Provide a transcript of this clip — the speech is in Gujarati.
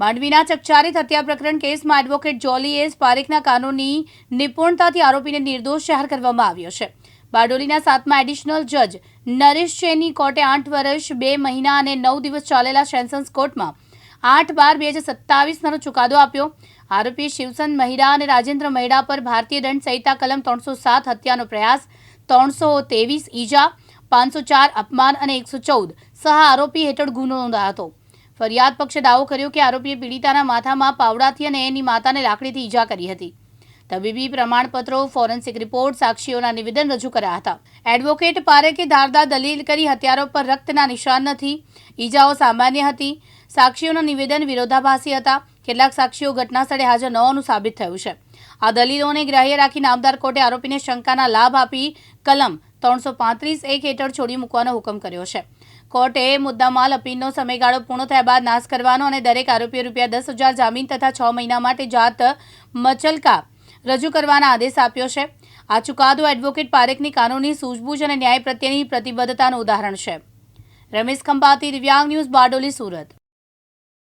માંડવીના ચકચારિત હત્યા પ્રકરણ કેસમાં એડવોકેટ જોલીએ એસ પારેખના કાનૂની નિપુણતાથી આરોપીને નિર્દોષ જાહેર કરવામાં આવ્યો છે. બારડોલીના સાતમા એડિશનલ જજ નરેશ ચેની કોર્ટે આઠ વર્ષ, બે મહિના અને નવ દિવસ ચાલેલા સેન્સન્સ કોર્ટમાં આઠ બાર બે હજાર સત્તાવીસનો ચુકાદો આપ્યો. આરોપી શિવસન મહિડા અને રાજેન્દ્ર મહિડા પર ભારતીય દંડ સંહિતા કલમ ત્રણસો સાત હત્યાનો પ્રયાસ, ત્રણસો ત્રેવીસ ઈજા, પાંચસો ચાર અપમાન અને એકસો ચૌદ સહ આરોપી હેઠળ ગુનો નોંધાયો હતો. ફરિયાદ પક્ષે દાવો કર્યો કે આરોપીએ પીડિતાના માથામાં પાવડાથી અને એની માતાને લાકડીથી ઈજા કરી હતી. તબીબી પ્રમાણપત્રો, ફોરેન્સિક રિપોર્ટ, સાક્ષીઓના નિવેદન રજૂ કર્યા હતા. એડવોકેટ પારેખે ધારદાર દલીલ કરી હત્યારો પર રક્તના નિશાન નથી. ઈજાઓ સામાન્ય હતી. સાક્ષીઓના નિવેદન વિરોધાભાસી હતા. કેટલાક સાક્ષીઓ ઘટના સ્થળે હાજર ન હોવાનું સાબિત થયું છે. આ દલીલોને ગ્રાહ્ય રાખી નામદાર કોર્ટે આરોપીને શંકાના લાભ આપી કલમ ત્રણસો પાંત્રીસ એક હેઠળ છોડી મૂકવાનો હુકમ કર્યો છે. કોર્ટે મુદ્દામાલ અપીલનો સમયગાળો પૂર્ણ થયા બાદ નાશ કરવાનો અને દરેક આરોપીએ રૂપિયા દસ હજાર જામીન તથા છ મહિના માટે જાત મચલકા રજૂ કરવાના આદેશ આપ્યો છે. આ ચુકાદો એડવોકેટ પારેખની કાનૂની સૂઝબૂછ અને ન્યાય પ્રત્યેની પ્રતિબદ્ધતાનું ઉદાહરણ છે. રમેશ ખંભાતી, દિવ્યાંગ ન્યૂઝ બારડોલી, સુરત.